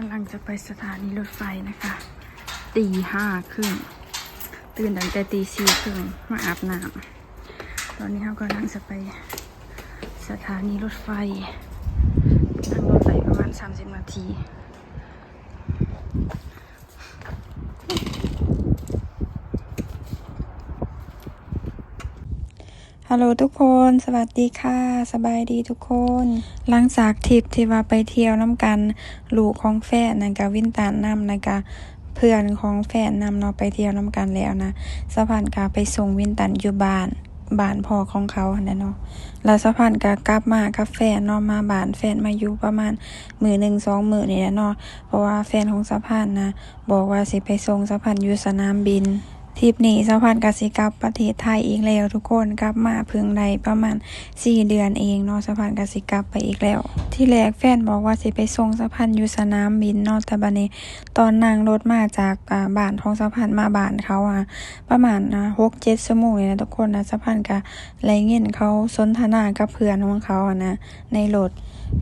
กำลังจะไปสถานีรถไฟนะคะ ตีห้าครึ่งตื่นตั้งแต่ตีสี่ครึ่งมาอาบน้ำตอนนี้เขากำลังจะไปสถานีรถไฟนั่งรถไฟประมาณ 30 นาที ฮัลโหลทุกคนสวัสดีค่ะ สบายดีทุกคน หลังจากทริปที่ว่าไปเที่ยวน้ำกันลูกของแฟนนะกะวินตานนำนะกะเพื่อนของแฟนนำเนาไปเที่ยวน้ำกันแล้วนะสะพานกาไปส่งวินตันอยู่บ้านบ้านพ่อของเขาหั่นนะเนาะแล้วสะพานกากลับมากับแฟนเนาะมาบ้านแฟนมาอยู่ประมาณมือหนึ่งสองมือนี่แหละเนาะเพราะว่าแฟนของสะพานนะบอกว่าสิไปส่งสะพานอยู่สนามบิน ทริปนี้สะพานกสิกับประเทศไทยอีกแล้วทุกคนกลับมาเพิ่งได้ประมาณ 4 เดือนเองเนาะสะพานกสิกับไปอีกแล้ว ที่แรกแฟนบอกว่าสิไปส่งสะพานอยู่สนามบินนาะแต่บันี้ ตอนนั่งรถมาจากบ้านของสะพานมาบ้านเขาอะ ประมาณอ่าหกเจ็ดชั่วโมงเลยนะทุกคนนะสะพานกะไรเงินเขาสนทนากับเพื่อนของเขาอะนะในรถ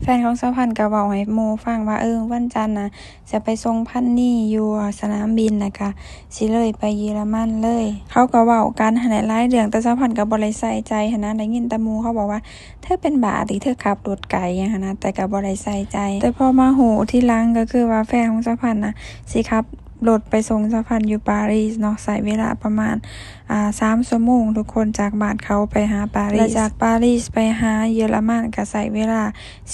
แฟนของสะพานก็บอกให้โมฟังว่าเออวันจันทร์นะจะไปส่งพันนี่อยู่สนามบินนะคะสิเลยไปเยอรมันเลย เขาก็เว้ากันหลายเรื่องแต่สะพานก็บ่ได้ใส่ใจนะได้ยินต่หมู่เขาบอกว่า เธอเป็นบาติเธอขับรถไกลอย่างนะแต่ก็บ่ได้ใส่ใจ แต่พอมาหูที่ลังก็คือว่าแฟนของสะพานนะสิขับรถไปส่งสะพานอยู่ปารีสเนาะใส่เวลาประมาณอ่าสามชั่วโมงทุกคนจากบ้านเขาไปหาปารีสและจากปารีสไปหาเยอรมันก็ใส่เวลา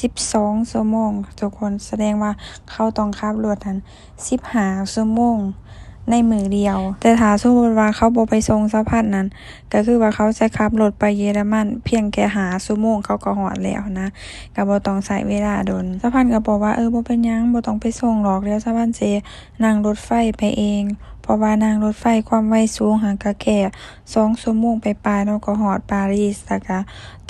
12ชั่วโมง ทุกคนแสดงว่าเขาต้องขับรถนั้น15ชั่วโมง ในมือเดียว แต่ถ้าสมมติว่าเขาบ่ไปส่งสะพานนั้น ก็คือว่าเขาจะขับรถไปเยอรมัน เพียงแค่หาชั่วโมงเขาก็หอดแล้วนะก็บ่ต้องใช้เวลาโดนสะพานก็บอกว่าเออบ่เป็นหยังบ่ต้องไปส่งหรอกเดี๋ยวสะพานเจนั่งรถไฟไปเองเพราะว่านั่งรถไฟความไวสูงหังก็แค่สองชั่วโมงไปปลายนก็ฮอดปารีสแล้วก็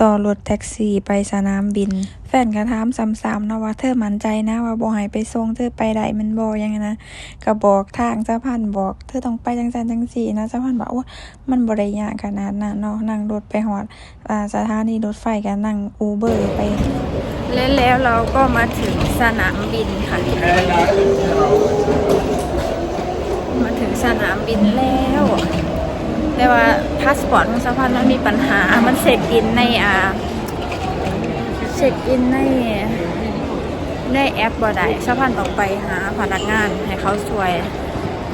ต่อรถแท็กซี่ไปสนามบิน แฟนก็ถามซ้ำๆนะว่าเธอมั่นใจนะว่าบ่ให้ไปส่งเธอไปได้มันบ่อยังไงนะก็บอกทางสะพานบอก เธอต้องไปจังซั่นจังซี่นะสะพานบอกว่ามันบ่ได้ยากขนาดนั้นเนาะนั่งรถไปฮอดสถานีรถไฟก็นั่งอูเบอร์ไปและแล้วเราก็มาถึงสนามบินค่ะ ถึงสนามบินแล้ว แต่ว่าพาสปอร์ตของสะพานมันมีปัญหา มันเช็คอินในอ่าเช็คอินในในแอปบ่ได้สะพานต้องไปหาพนักงานให้เขาช่วย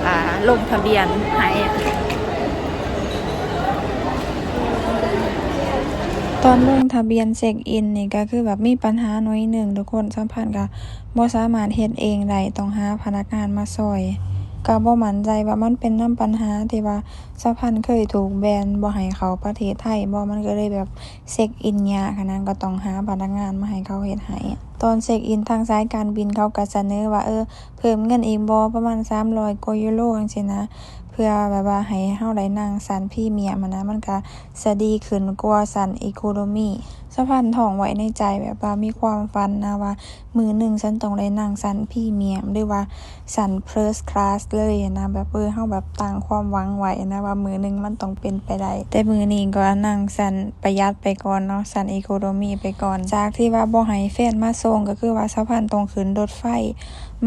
อ่าลงทะเบียนให้อะตอนลงทะเบียนเช็คอินนี่ก็คือแบบมีปัญหาหน่อยหนึ่งทุกคนสะพานก็บ่สามารถเฮ็ดเองได้ต้องหาพนักงานมาช่วย ก็บ่มั่นใจว่ามันเป็นนำปัญหาที่ว่าสะพานเคยถูกแบนบ่ให้เข้าประเทศไทยบ่มันก็เลยแบบเช็คอินยากขนาดก็ต้องหาพนักงานมาให้เขาเฮ็ดให้ตอนเช็คอินทางสายการบินเขาก็เสนอว่าเออเพิ่มเงินอีกบ่ประมาณ300กว่ายูโรจังซี่นะ พื่อแบบว่าให้เฮาได้นั่งสันพรีเมียมอะนะมันก็จะดีขึ้นกว่าสันอีโคโนมีสะพานทองไว้ในใจแบบว่ามีความฝันนะว่า มือหนึ่งฉันต้องได้นั่งสันพรีเมียมหรือว่าสัน first class เลยนะแบบเออเฮาแบบตั้งความหวังไว้นะว่ามือหนึ่งมันต้องเป็นไปได้แต่มือนี้ก็นั่งสันประหยัดไปก่อนเนาะสันอีโคโนมีไปก่อนจากที่ว่าบ่ให้แฟนมาส่งก็คือว่าสะพานต้องขึ้นรถไฟ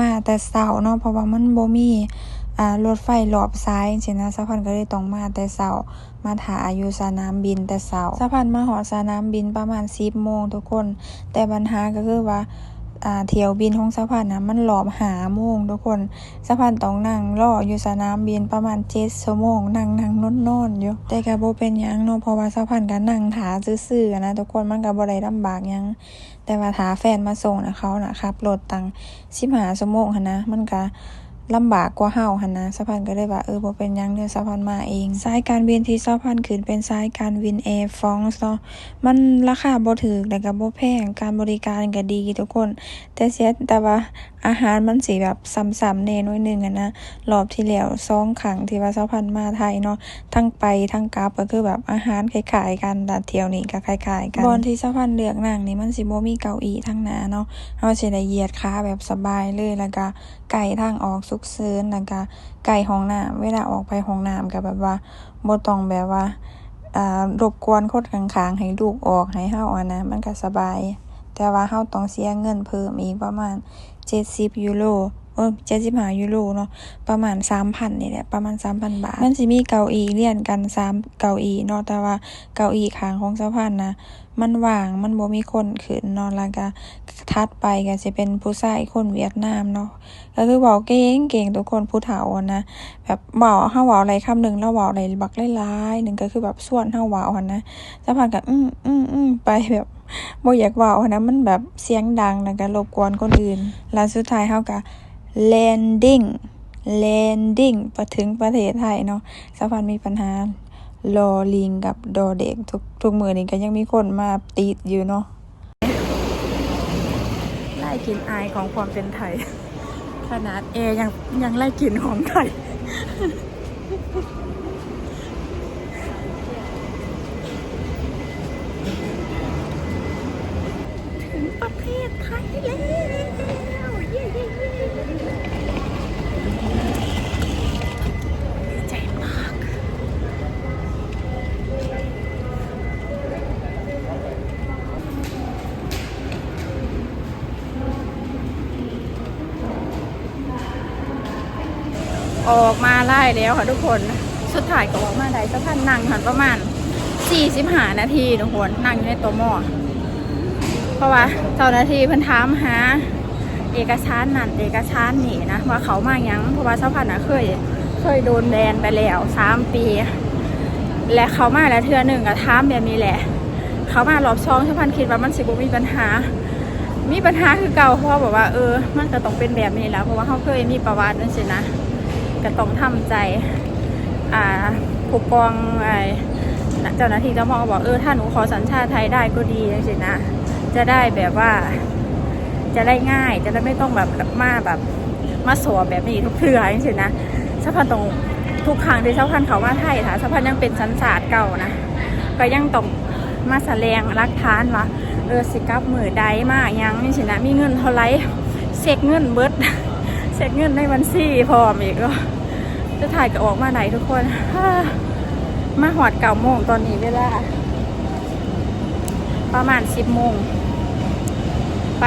มาแต่เช้าเนาะเพราะว่ามันบ่มี อ่ารถไฟรอบซ้ายจังซี่นะสะพานก็เลยต้องมาแต่เช้ามาถ่าอายู่สนามบินแต่เช้าสะพานมาฮอดสนามบินประมาณ10โมงทุกคน แต่ปัญหาก็คือว่าเที่ยวบินของสะพานนะมันรอบ5โมงทุกคนสะพานต้องนั่งรออยู่สนามบินประมาณ7ชั่วโมงนั่งนั่งนอนๆอยู่แต่ก็บ่เป็นยังเนาะเพราะว่าสะพานก็นั่งท่าซื่อๆนะทุกคนมันก็บ่ได้ลำบากยัง แต่ว่าถ้าแฟนมาส่งนะเขานะขับรถตัง15ชั่วโมงนะมันก็ ลำบากกว่าเฮาหันนะสะพานก็เลยว่าเออบ่เป็นยังเดี๋ยวสะพานมาเองสายการบินที่สะพานขึ้นเป็นสายการบินแอร์ฟองซ์เนาะมันราคาบ่ถูกแต่ก็บ่แพงการบริการก็ดีทุกคน แต่เสียแต่ว่าอาหารมันสิแบบซ้ำๆแน่น่อยหนึงอะนะรอบที่แล้วสองครั้งที่ว่าสะพานมาไทยเนาะทั้งไปทั้งกลับก็คือแบบอาหารคล้ายๆกันแต่เที่ยวนี้ก็คล้ายๆกันบอนที่สะพานเลือกนั่งนี่มันสิบ่มีเก้าอี้ทั้งหน้าเนาะเราสิได้เหยียดขาแบบสบายเลยแล้วก็ไก่ทางออกสุกเซินแล้วก็ไก่ห้องน้ำเวลาออกไปห้องน้ำก็แบบว่าบ่ต้องแบบว่าอ่ารบกวนคนข้างๆให้ลูกออกให้เฮาอะนะมันก็สบาย แต่แต่ว่าเฮาต้องเสียเงินเพิ่มอีกประมาณ 70 ยูโร เออ75ยูโรเนาะประมาณ3,000นี่แหละประมาณ3,000บาท มันสิมีเก้าอี้เรียนกัน3เก้าอี้เนาะแต่ว่าเก้าอี้ข้างของสะพานนะมันว่างมันบ่มีคนขึ้นเนาะแล้วก็ถัดไปก็สิเป็นผู้ชายคนเวียดนามเนาะก็คือเว้าเก่งเก่งทุกคนผู้เฒ่านะแบบเว้าเฮาเว้าอะไรคำหนึ่งแล้วเว้าอะไรบักหลายๆหนึ่งก็คือแบบส่วนเฮาเว้าหันนะสะพานก็อืมอืมอืมไปแบบบ่อยากเว้าหันนะมันแบบเสียงดังแล้วก็รบกวนคนอื่นแล้วสุดท้ายเฮาก็ landing landing ไปถึงประเทศไทยเนาะสะพานมีปัญหารอลิงกับดอเด็กทุกทุกมือนี้ก็ยังมีคนมาติดอยู่เนาะไล่กินอายของความเป็นไทย ขนาดเอยังยังไล่กลิ่นของไทยถึงประเทศไทยแล้ว ออกมาไล่แล้วค่ะทุกคนสุดท้ายก็ออกมาได้สะพานนั่งหันประมาณ45นาทีทุกคนนั่งอยู่ในตัวหม้อเพราะว่าเจ้าหน้าที่เพิ่นถามหา เอกสารนั่นเอกสารนี่นะว่าเขามาหยังเพราะว่าสะพานน่ะเคยเคยโดนแบนไปแล้วสามปี และเขามาแล้วเทือหนึ่งก็ถามแบบนี้แหละ เขามารอบช่องสะพานคิดว่ามันสิบมีปัญหา มีปัญหาคือเก่าเพราะว่าแบบว่าเออ มันก็ต้องเป็นแบบนี้แล้ว เพราะว่าเขาเคยมีประวัตินั่นสินะก็ต้องทำใจอ่าผู้กองไอเจ้าหน้าที่เจ้าหมอก็บอกเออถ้าหนูขอสัญชาติไทยได้ก็ดีจังสินะ จะได้แบบว่า จะได้ง่าย จะได้ไม่ต้องแบบมาแบบมาสวมแบบนี้ทุกเทื่อจังสินะสะพานตรงทุกครั้งที่สะพานเขามาไทยค่ะสะพานยังเป็นสัญชาติเก่านะก็ยังต้องมาแสดงรักฐานว่าเออสิกับมือใดมากยังนี่สินะมีเงินเท่าไรเช็คเงินเบิดเช็คเงินในบัญชีพร้อมอีกก็จะถ่ายก็ออกมาไหนทุกคนมาหอดเก่าโมงตอนนี้เวลาประมาณสิบโมงไป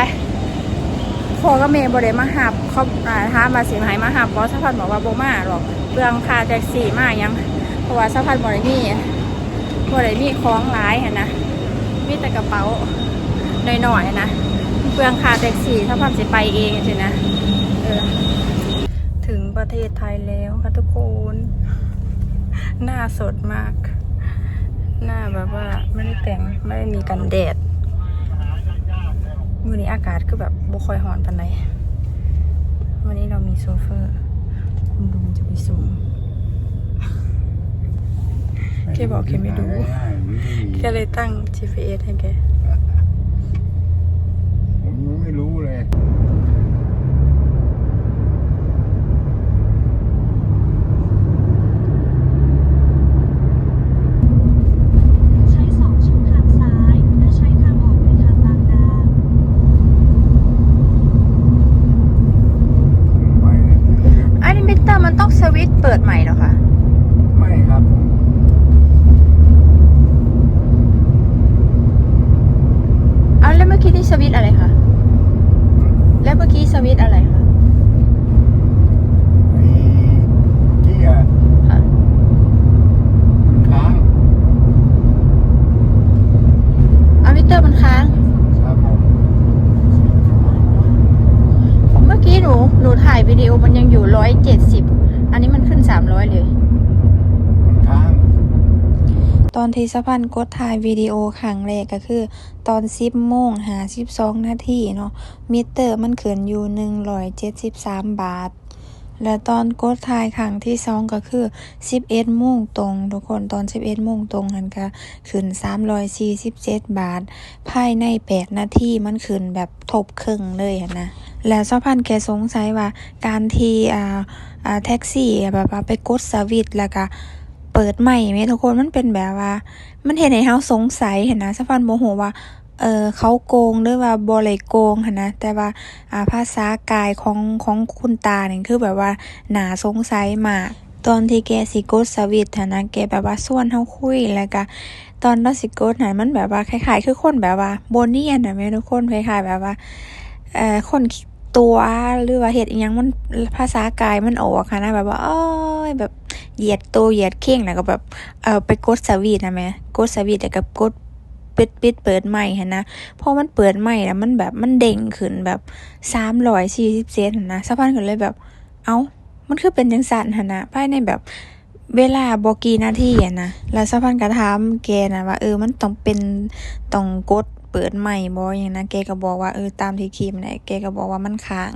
พอก็เมย์บริมาหับเขาอ่าถามมาสิมาให้มาหับเพราะสะพานบอกว่าโบมาหรอกเรื่องค่าแท็กซี่มายังเพราะว่าสะพานบริมีบริมีของหลายนะมีแต่กระเป๋าหน่อยๆนะเปลืองค่าแท็กซี่สะพานสิไปเองสินะเออถึงประเทศไทยแล้วค่ะทุกคนหน้าสดมาก หน้าแบบว่าไม่ได้แต่งไม่ได้มีกันแดด มือนี้อากาศคือแบบบุคอยหอนปันใดวันนี้เรามีโซเฟอร์คุณลุงจะไปสูงแกบอกแกไม่ดูแกเลยตั้ง GPS ให้แก ผมยังไม่รู้เลย ใช้สองช่องทางซ้าย และใช้ทางออกไปทางบางนา ไปเนี่ย อันนี้มิเตอร์มันต้องสวิตช์เปิดใหม่เหรอคะ ไม่ครับผม อ้าวแล้วเมื่อกี้นี่สวิตช์อะไรคะ แล้วเมื่อกี้สวิตช์อะไรคะ ไอ้เกียร์ ค่ะ มันค้าง อ้าวมิเตอร์มันค้าง ครับผม เมื่อกี้ หนูหนูถ่ายวิดีโอมันยังอยู่ร้อยเจ็ดสิบอันนี้มันขึ้นสามร้อยเลย มันค้างตอนที่สะพันกดถ่ายวิดีโอครั้งแรกก็คือ ตอนสิบโมงหาสิบสองนาทีเนาะมิเตอร์มันขึ้นอยู่หนึ่งร้อยเจ็ดสิบสามบาท และตอนกดถ่ายครั้งที่สองก็คือสิบเอ็ดโมงตรง ทุกคนตอนสิบเอ็ดโมงตรงหันก็ขึ้นสามร้อยสี่สิบเจ็ดบาท ภายในแปดนาทีมันขึ้นแบบทบครึ่งเลยอะนะ แล้วสะพันแกสงสัยว่าการที่อ่าอ่าแท็กซี่แบบว่าไปกดสวิตแล้วก็เปิดใหม่ไหมทุกคนมันเป็นแบบว่า มันเห็นให้เฮาสงสัยเห็นนะสะพันโมโหว่าเออเขาโกงหรือว่าบ่เลยโกงนนะ แต่ว่าอาภาษากายของของคุณตาเนี่ยคือแบบว่าหนาสงสัยมากตอนที่แกสิกดสวิตนะแกแบบว่าส่วนเฮาคุยแล้วก็ตอนเราสิกดหันมันแบบว่าคล้ายๆ คือคนแบบว่าบ่เนียนน่ะแม่ทุกคนคล้ายๆแบบว่าเอ่อคน ตัวหรือว่าเฮ็ดอิหยังมันภาษากายมันออกค่ะนะแบบว่าอ้ยแบบเหยียดตัวเหยียดเข่งแล้วก็แบบเออไปกดสวิตช์นะแม่กดสวิตช์แล้วก็กดปิดปิดเปิดใหม่หันนะพอมันเปิดใหม่แล้วมันแบบมันเด้งขึ้นแบบ340เซนหันนะสะพานก็เลยแบบ เอ้า มันคือเป็นจังซั่นหั่นน่ะภายในแบบเวลาบ่กี่นาทีอะนะแล้วสะพานก็ถามแกนะว่าเออมันต้องเป็นต้องกด เปิดใหม่บ่หยังนะแกก็บอกว่าเออตามที่คลิปน่ะแกก็บอกว่ามันค้าง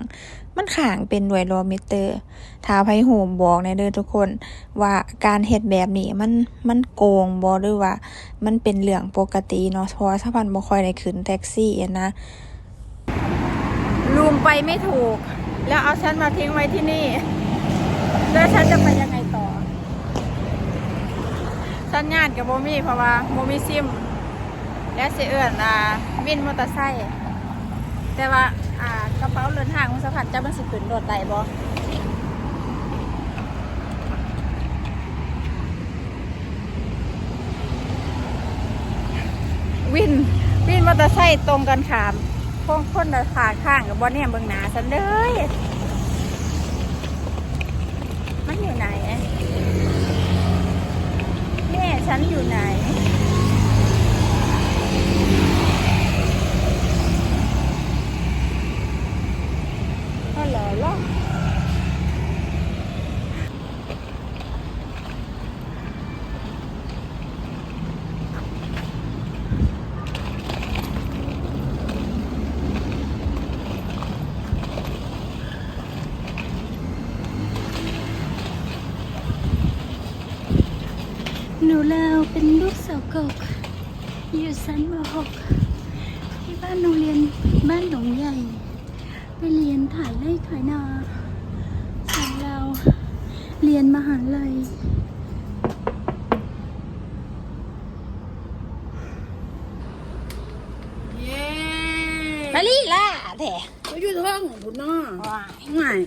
มันค้างเป็นด้วยโลมิเตอร์ถ้าไผฮู้บอกแหน่เด้อทุกคนว่าการเฮ็ดแบบนี้มันมันโกงบ่หรือว่า มันเป็นเรื่องปกติเนาะเพราะสะพานบ่ค่อยได้ขึ้นแท็กซี่นะลุงไปไม่ถูก แล้วเอาฉันมาทิ้งไว้ที่นี่ แล้วฉันจะไปยังไงต่อสัญญาณกับโมมี่เพราะว่าโมมี่ซิม และเสียเอื่อนอ่าวินมอเตอร์ไซค์แต่ว่าอ่ากระเป๋าเดินทางของสะพานจะมันสิขึ้นรถได้บ่วินวินมอเตอร์ไซค์ตรงกันขามพงคนเดินขาข้างกับบอเนี่ยเบิ่งหนาฉันเลยมันอยู่ไหนแม่ฉันอยู่ไหน นูเลวเป็นลูกสาวกกอยู่ชั้นม .6 ที่บ้านโรงเรียนบ้านหนองใหญ่ ไปเรียนถ่ายไร่ถ่ายนาส่วนเราเรียนมหาลัยมาลี่ล่ะแท้เขาอยู่ท้องของคุณน้อว้ายง่าย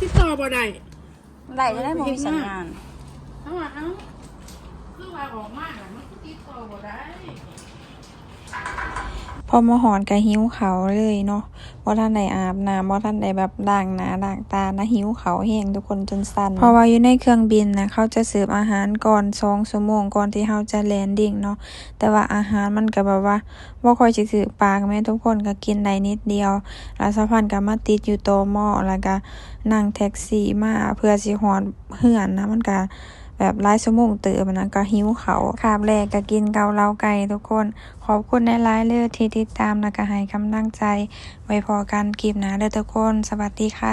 ติดต่อบ่ได้ ไหลจะได้มองสัญญาณเอาว่าเอาคือว่าออกมาแล้วมันติดต่อบ่ได้ พอมาหอนก็หิวเขาเลยเนาะบ่ทันได้อาบน้ำบ่ทันได้แบบล้างหนาล้างตานะหิวเขาแห้งทุกคนจนสั่นเพราะว่าอยู่ในเครื่องบินนะเขาจะเสิร์ฟอาหารก่อน2ชั่วโมงก่อนที่เราจะแลนดิ้งเนาะแต่ว่าอาหารมันก็แบบว่าบ่ค่อยสิถึกปากแม่ทุกคนก็กินได้นิดเดียว แล้วสักพักก็มาติดอยู่โตะหม้อแล้วก็นั่งแท็กซี่มาเพื่อสิฮอดเฮือนนะมันก็ แบบไล่ชั่วโมงเติบอะนะก็หิวเขาวคาบแรกก็กินเกาเหลาไก่ทุกคน ขอบคุณในไลน์เลยที่ติดตามแล้วก็ให้กำลังใจ ไว้พอกันคลิปนะเด้อทุกคน สวัสดีค่ะ